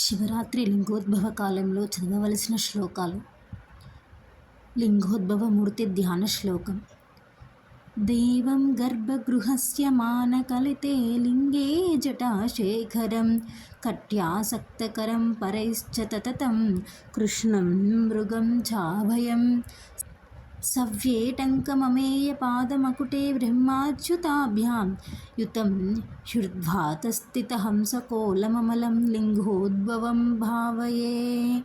శివరాత్రి లింగోద్భవ కాలంలో చదవవలసిన శ్లోకాలు. లింగోద్భవమూర్తి ధ్యాన శ్లోకం. దేవం గర్భగృహస్య మానకలితే లింగే జటాశేఖరం. కట్యాసక్తకరం పరైశ్చ తతతం. కృష్ణం మృగం చాభయం సవ్యేటంకమమేయపాదమకుటే బ్రహ్మాచ్యుతాభ్యాం. యుతం హ్యుర్ధ్వాతస్థితహంసకోలమమలం లింగోద్భవం భావయే.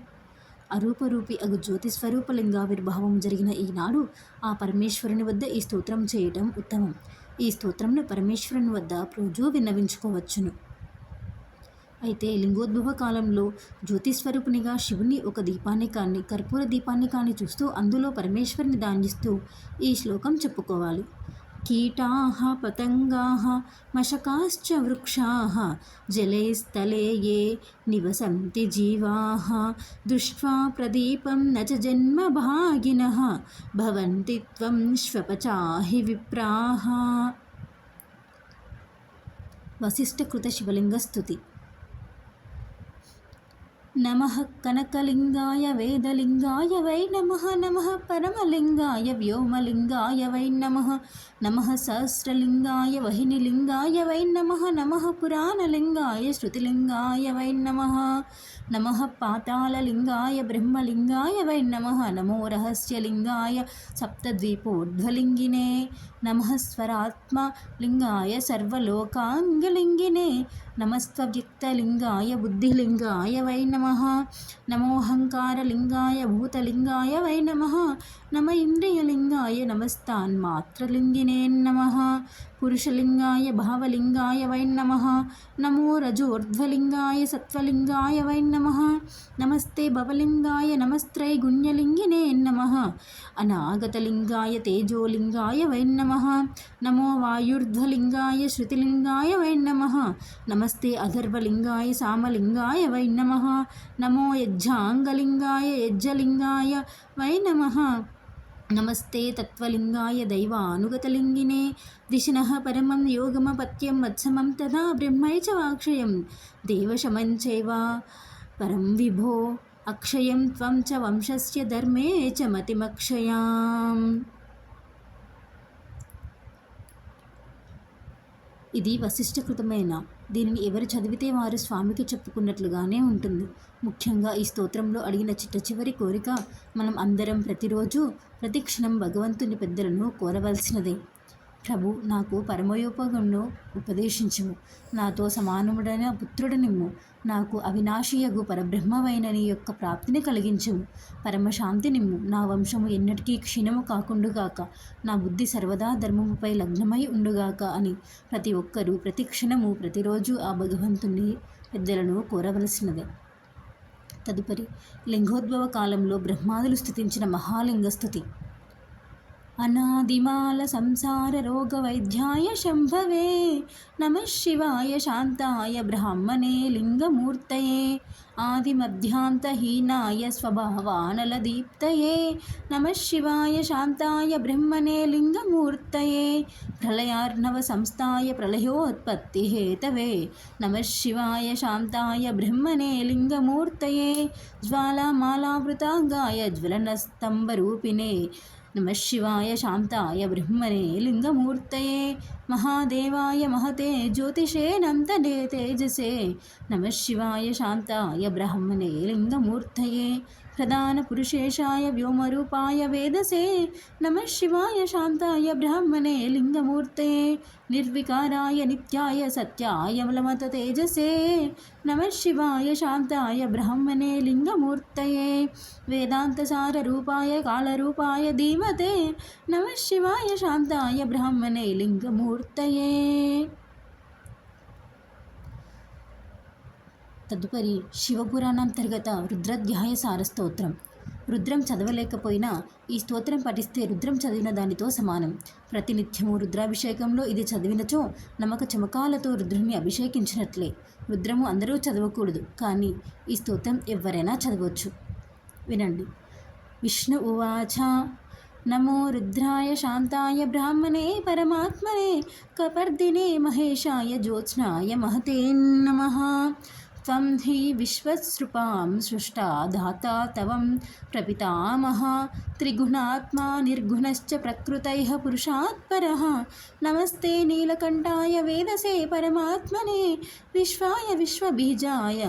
అరూపరూపి అగు జ్యోతి స్వరూప లింగావిర్భావం జరిగిన ఈనాడు ఆ పరమేశ్వరుని వద్ద ఈ స్తోత్రం చేయటం ఉత్తమం. ఈ స్తోత్రంను పరమేశ్వరుని వద్ద రోజూ విన్నవించుకోవచ్చును. అయితే లింగోద్భవ కాలంలో జ్యోతిస్వరూపునిగా శివుని ఒక దీపాన్ని కానీ కర్పూర దీపాన్ని కానీ చూస్తూ అందులో పరమేశ్వరిని దాంజిస్తూ ఈ శ్లోకం చెప్పుకోవాలి. కీటాः పతంగాः మశకాశ్చ వృక్షా జలే స్థలే ఏ నివసంతి జీవాः దృష్ట్వా ప్రదీపం నచ జన్మ జన్మభాగినः భవంతి త్వం శ్వపచాహి విప్రాः. వశిష్ఠకృత శివలింగ స్థుతి నమ కనకలింగాయ వేదలింగాయ వై నమ నమ పరమలింగాయ వ్యోమలింగాయ వై నమ నమ సహస్రలింగాయ వహినిలింగాయ వై నమ నమ పురాణలింగాయ శృతిలింగాయ వై నమ నమ పాతాళలింగాయ బ్రహ్మలింగాయ వై నమ నమో రహస్యలింగాయ సప్తద్వీపోర్ధ్వలింగినే నమ స్వరాత్మలింగాయ సర్వలోకాంగలింగినే నమస్త్వవ్యక్తలింగాయ బుద్ధిలింగాయ వై నమ నమ. నమోహంకారలింగాయ భూతలింగాయ వై నమ. నమ ఇంద్రియలింగాయ నమస్తాన్మాత్రలింగినే నమ. పురుషలింగాయ భావలింగాయ వై నమ నమో రజోర్ధ్వలింగాయ సత్వలింగాయ వై నమ నమస్తే భవలింగాయ నమస్త్రై గుణ్యలింగినే నమ అనాగతలింగాయ తేజోలింగాయ వై నమ నమో వాయుర్ధ్వలింగాయ శృతిలింగాయ వై నమ నమస్తే అధర్వలింగాయ సామలింగాయ వై నమ నమో యజ్జాంగలింగాయ యజ్జలింగాయ వై నమ నమస్తే తత్వలింగాయ దైవ అనుగతలింగినే దిశనః పరమం యోగమపత్యం మత్సమం తదా బ్రహ్మై చ వాక్షయం. దేవశమం చైవ పరం విభో అక్షయం త్వం చ వంశస్య ధర్మే చ మతిమక్షయాం. ఇది వశిష్ఠకృతమైన దీనిని ఎవరు చదివితే వారు స్వామికి చెప్పుకున్నట్లుగానే ఉంటుంది. ముఖ్యంగా ఈ స్తోత్రంలో అడిగిన చిట్ట చివరి కోరిక మనం అందరం ప్రతిరోజు ప్రతి క్షణం భగవంతుని పెద్దలను కోరవలసినదే. ప్రభు నాకు పరమయోపగుణ్ణు ఉపదేశించుము. నాతో సమానముడైన పుత్రుడనిమ్ము. నాకు అవినాశియగు పరబ్రహ్మవైన నీ యొక్క ప్రాప్తిని కలిగించుము. పరమశాంతి నిమ్ము నా వంశము ఎన్నటికీ క్షీణము కాకుండుగాక. నా బుద్ధి సర్వదా ధర్మముపై లగ్నమై ఉండుగాక అని ప్రతి ఒక్కరూ ప్రతి క్షణము ప్రతిరోజు ఆ భగవంతుని పెద్దలను కోరవలసినదే. తదుపరి లింగోద్భవ కాలంలో బ్రహ్మాదులు స్థుతించిన మహాలింగ స్థుతి. అనాదిమాల సంసార రోగ వైద్యాయ శంభవే. నమ శివాయ శాంతాయ బ్రాహ్మణే లింగమూర్తయే. ఆదిమధ్యాంతహీనాయ స్వభావానలదీప్తయే. నమ శివాయ శాంతాయ బ్రహ్మణే లింగమూర్తయే. ప్రళయార్ణవ సంస్థాయ ప్రళయోత్పత్తి హేతవే నమ శివాయ శాంతాయ బ్రహ్మణే లింగమూర్తయే. జ్వాలామాలావృతాంగాయ జ్వలనస్తంభరూపిణే. నమ శివాయ శాంతాయ బ్రహ్మణే లింగమూర్తయే మహాదేవాయ మహతే జ్యోతిషేనంతనే తేజసే నమ శివాయ శాంతాయ బ్రహ్మణే లింగమూర్తయే ప్రధాన పురుషేశాయ వ్యోమరూపాయ వేదసే నమ శివాయ శాంతాయ బ్రాహ్మణే లింగమూర్తే నిర్వికారాయ నిత్యాయ సత్యాయ మలమత తేజసే నమ శివాయ శాంతాయ బ్రాహ్మణే లింగమూర్తయే వేదాంతసార రూపాయ కాళరూపాయ ధీమతే నమ శివాయ శాంతాయ బ్రాహ్మణే లింగమూర్తయే తదుపరి శివపురాణాంతర్గత రుద్రధ్యాయ సారస్తోత్రం రుద్రం చదవలేకపోయినా ఈ స్తోత్రం పఠిస్తే రుద్రం చదివిన దానితో సమానం. ప్రతినిత్యము రుద్రాభిషేకంలో ఇది చదివినచో నమక చమకాలతో రుద్రుని అభిషేకించినట్లే. రుద్రము అందరూ చదవకూడదు కానీ ఈ స్తోత్రం ఎవరైనా చదవచ్చు. వినండి. విష్ణు ఉవాచ నమో రుద్రాయ శాంతాయ బ్రాహ్మణే పరమాత్మనే కపర్దినే మహేశాయ జ్యోత్స్నాయ మహతే నమ. त्वं हि विश्वसृपां सृष्टा धाता तवं प्रपितामह त्रिगुणात्मा निर्गुणश्च प्रकृतैः पुरुषात् परः नमस्ते नीलकण्ठाय वेदसे परमात्मने विश्वाय विश्वबीजाय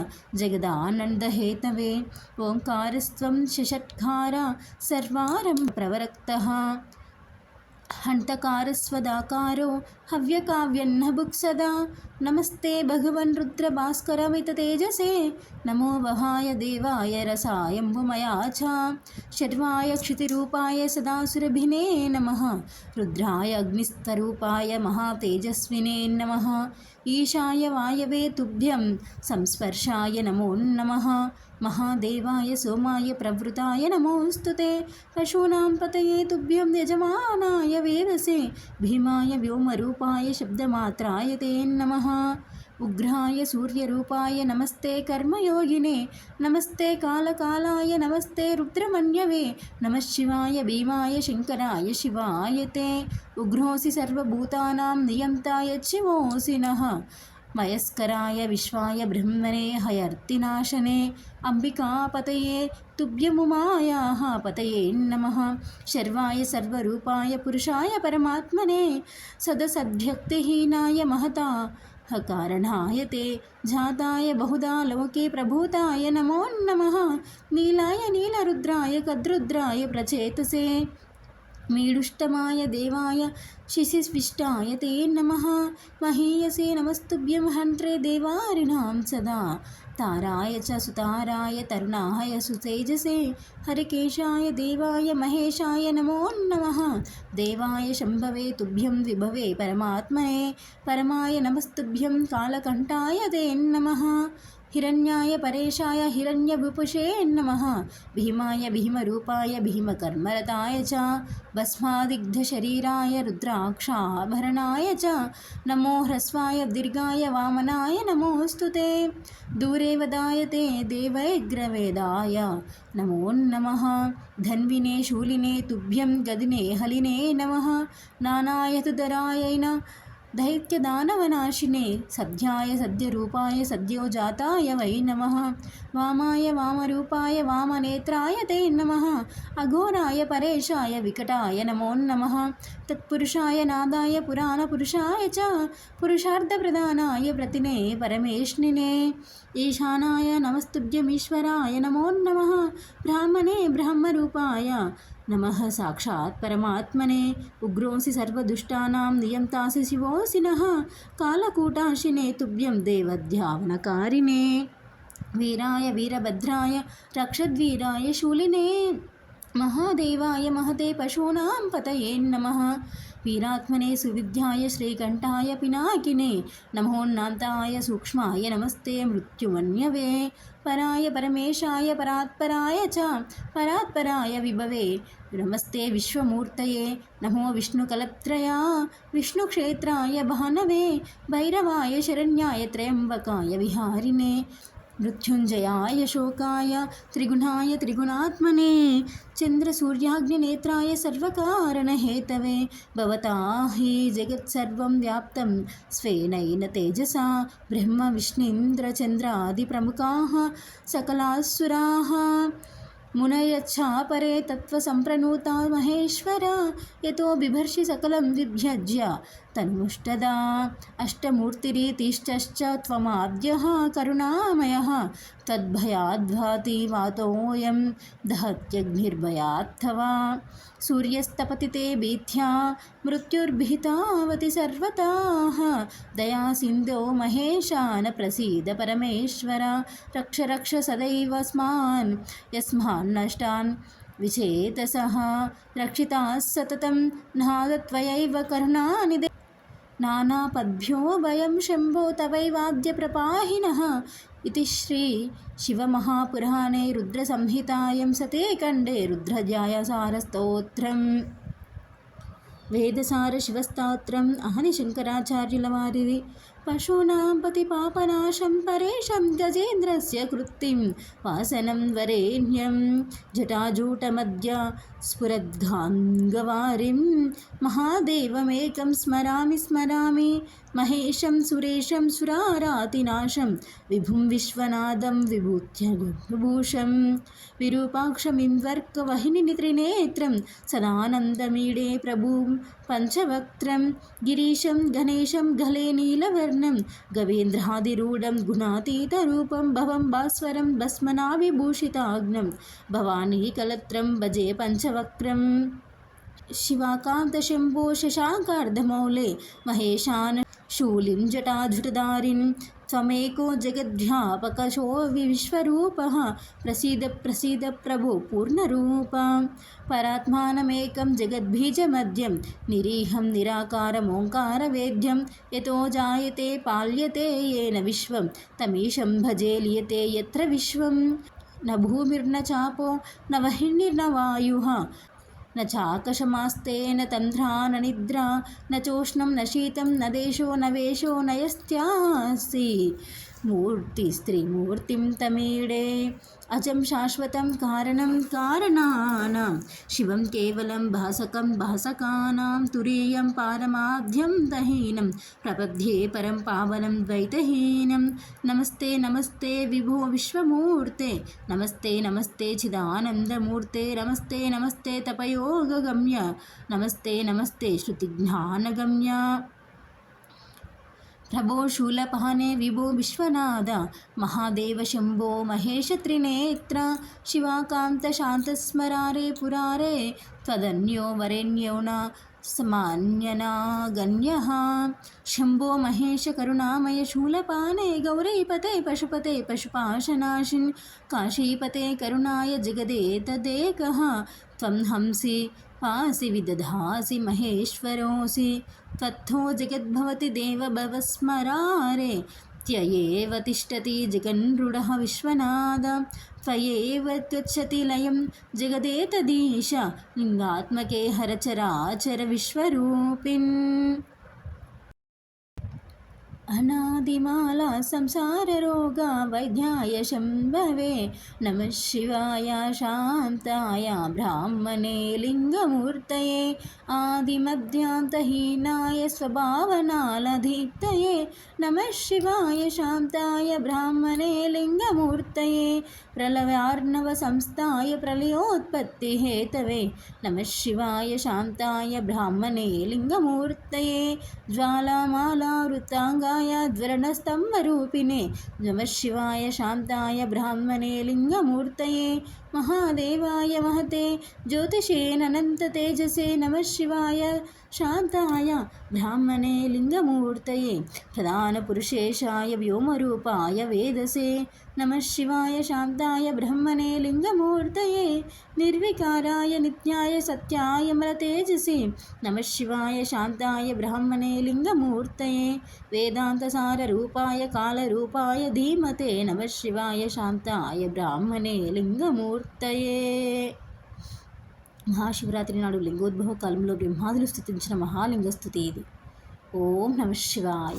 जगदानन्दहेतवे ओङ्कारस्त्वं शषट्कार सर्वारं प्रवरक्तः हन्तकारस्वदाकारो हव्यकाव्यन्न बुक्सदा नमस्ते भगवन् रुद्रभास्करमिततेजसे नमो वहाय देवाय रसायम्बुमया च शर्वाय क्षितिरूपाय सदासुरभिने नमः रुद्राय अग्निस्तरूपाय महातेजस्विने नमः ईशाय वायवे तुभ्यं संस्पर्शाय नमो नमः महादेवाय सोमाय प्रवृताय नमोऽस्तु ते पशूनां पतये तुभ्यं यजमानाय वेदसे भीमाय व्योमरूपाय శబ్దరూపాయ శబ్దమాత్రాయ తే నమ. ఉగ్రాయ సూర్యరూపాయ నమస్తే కర్మయోగినే. నమస్తే కాలకాలాయ నమస్తే రుద్రమన్యవే. నమశివాయ భీమాయ శంకరాయ శివాయ తే. ఉగ్రోసి సర్వభూతానాం నియంతాయ శివోసి వయస్కరాయ విశ్వాయ బ్రహ్మణే హయర్తినాశనే అంబికాపతయే తుభ్యముమాయాః పతయే నమః శర్వాయ సర్వరూపాయ పురుషాయ పరమాత్మనే సదసద్వ్యక్తిహీనాయ మహతా కారణాయ తే జాతాయ బహుదా లోకే ప్రభూతాయ నమో నమ నీలాయ నీలరుద్రాయ కద్రుద్రాయ ప్రచేతసే మీడుష్టమాయ దేవాయ శిశిస్విష్టాయ తే నమ. మహీయసే నమస్తుభ్యం హంత్రే దేవారిణాం సదా. తారాయ చ సుతారాయ తరుణాయ సుతేజసే. హరికేశాయ దేవాయ మహేశాయ నమో నమ. దేవాయ శంభవే తుభ్యం విభవే పరమాత్మనే. పరమాయ నమస్తుభ్యం కాళకంఠాయ తే నమ. नमः हिरण्याय परेशाय हिरण्यभुपुषे नमः भीमाय भीमरूपाय भीमकर्मरताय च भस्मादिग्धशरीराय रुद्राक्षाभरणाय च नमो ह्रस्वाय दीर्घाय वामनाय नमोऽस्तु ते दूरे वदाय ते देवैग्रवेदाय नमो नमः धन्विने शूलिने तुभ्यं गदिने हलिने नमः नानाय దైత్యదానవనాశినే సద్యాయ సద్యరూపాయ సద్యోజాతాయ వై నమ. వామాయ వామరూపాయ వామనేత్రాయ తే నమ. అఘోరాయ పరేశాయ వికటాయ నమోన్నమ తత్పురుషాయ నాదాయ పురాణపురుషాయ చ పురుషార్థప్రదానాయ ప్రతినే పరమేష్ణినే. ఈశానాయ నమస్తుభ్యమీశ్వరాయ నమోన్నమ బ్రాహ్మణే బ్రహ్మరూపాయ నమ సాక్షాత్ పరమాత్మనే. ఉగ్రోసి సర్వదుష్టానాం నియంతాసి శివోసిన కాలకూటాశినే తుభ్యం దేవధ్యావనకారిణే. వీరాయ వీరభద్రాయ రక్షద్వీరాయ శూలినే. మహాదేవాయ మహతే పశూనాం పతయే నమ. பீராத்மனே சுவித்யாய ஸ்ரீகண்டாய பினாக்கினே நமோன்னாந்தாய சூக்ஷ்மாய நமஸ்தே மிருத்யுமன்யவே பராய பரமேஷாய பராத்பராய ச பராத்பராய விபவே நமஸ்தே விஸ்வமூர்த்தயே நமோ விஷ்ணுகலப்திரயா விஷ்ணுக்ஷேத்ராய பானவே பைரவாய சரண்யாய திரயம்பகாய விஹாரினே మృత్యుంజయాయ శోకాయ త్రిగుణాయ త్రిగుణాత్మనే చంద్రసూర్యాగ్నినేత్రాయ సర్వకారణహేతవే భవతా హి జగత్సర్వం వ్యాప్తం స్వేనైన తేజసా బ్రహ్మ విష్ణీంద్రచంద్రాది ప్రముఖా సకలాసురా मुनयच्छापरे तत्त्वसम्प्रनूता महेश्वर यतो बिभर्षि सकलं विभ्यज्य। तन्मुष्टदा अष्टमूर्तिरीतिश्च त्वमाद्यः करुणामयः। त्वद्भयाद्भाति वातोऽयं दहत्यग्निर्भयात्थवा। సూర్యస్తపతి తే భీత్యా మృత్యుర్భితావతి సర్వతా దయాసింధో మహేశాన ప్రసీద పరమేశ్వర రక్ష రక్ష సదైవస్మాన్. యస్మాన్ నష్టాన్ విచేతస. రక్షితా సతతం నాదత్వయైవ కర్ణాని నానాపద్భ్యో భయం శంభో తవైవాద్యప్రపాహినः ఇది శ్రీ శివమహాపురాణే రుద్రసంహితాయం సతే ఖండే రుద్రజాయసారస్తోత్రం వేదసార శివస్తోత్రం అహని శంకరాచార్యుల వారిది పశూనాం పతిపాపనాశం పరేషం గజేంద్రస్య కృత్తిం వాసనం వరేణ్యం జటాజూటమద్య స్ఫురద్ధాంగవారిం మహాదేవమేకం స్మరామి స్మరామి మహేశం సురేశం సురారాతినాశం విభుం విశ్వనాథం విభూత్య విభూషం విరూపాక్షమింవర్కవహిని త్రినేత్రం సదానందమీడే ప్రభూం పంచవక్త్రం గిరీశం గణేశం గలే నీలవర్ణ వర్ణం గవేంద్రాదిరూఢం గుణాతీతరూపం భవం భాస్వరం భస్మనావిభూషితాగ్నం భవానీ కలత్రం భజే పంచవక్రం శివాకాంతశంభో శశాకార్ధమౌలే మహేశాన महेशान् शूलिं जटाधृतधारिन् त्वमेको जगद्व्यापकशो विश्वरूपः प्रसीद प्रसीद प्रभो पूर्णरूप परात्मानमेकं जगद्बीजमद्यं निरीहं निराकारमोङ्कारवेद्यं यतो जायते पाल्यते येन विश्वं तमीशं भजे लियते यत्र विश्वं न भूमिर्न चापो न वहिर्न वायुः न चाकशमास्ते न तन्ध्रा न निद्रा न चोष्णं न शीतं न देशो न वेशो न మూర్తి స్త్రీమూర్తిం తమీడే అజం శాశ్వతం కారణం కారణానాం శివం కేవలం భాసకం భాసకానాం తురీయం పారమాధ్యం దహీనం ప్రపద్యే పరం పావనం ద్వైతహీనం నమస్తే నమస్తే విభో విశ్వమూర్తే నమస్తే నమస్తే చిదానందమూర్తే నమస్తే నమస్తే తపయోగగమ్య నమస్తే నమస్తే శృతిజ్ఞానగమ్య प्रभो शूलपाने विभो विश्वनाद महादेव शम्भो महेश त्रिनेत्र शिवाकान्तशान्तस्मरारे पुरारे त्वदन्यो वरेण्यो न समान्यना गण्यः शम्भो महेश करुणामय शूलपाने गौरीपते पशुपते पशुपाशनाशिन् काशीपते करुणाय जगदे तदेकः त्वं हंसि पासि विदधासि महेश्वरोऽसि त्वत्थो जगद्भवति देवभवस्मरारे त्ययेव तिष्ठति जगन्रुडः विश्वनाद त्वयेव गच्छति लयं जगदेतदीश, लिङ्गात्मके हरचराचरविश्वरूपिन्। अनादिमाला संसाररोगा वैद्याय शम्भवे नमः शिवाय शान्ताय ब्राह्मणे लिङ्गमूर्तये आदिमध्यान्तहीनाय स्वभावनालधीप्तये नमः शिवाय शान्ताय ब्राह्मणे लिङ्गमूर्तये प्रलयार्णवसंस्थाय प्रलयोत्पत्तिहेतवे नमः शिवाय शान्ताय ब्राह्मणे लिङ्गमूर्तये ज्वालामालावृताङ्गाय శాంతాయ జ్వలనస్తంభరూపిణే నమ శివాయ శాంతాయ బ్రాహ్మణే లింగమూర్తయే. महादेवाय महते ज्योतिषेननन्ततेजसे नमः शिवाय शान्ताय ब्राह्मणे लिङ्गमूर्तये प्रधानपुरुषेशाय व्योमरूपाय वेदसे नमः शिवाय शान्ताय ब्रह्मणे लिङ्गमूर्तये निर्विकाराय नित्याय सत्याय मरतेजसे नमः शिवाय शान्ताय ब्राह्मणे लिङ्गमूर्तये वेदान्तसाररूपाय कालरूपाय धीमते नमः शिवाय शान्ताय ब्राह्मणे लिङ्गमूर्तये మహాశివరాత్రి నాడు లింగోద్భవ కాలంలో బ్రహ్మాదులు స్థుతించిన మహాలింగ స్థుతి ఇది. ఓం నమ శివాయ.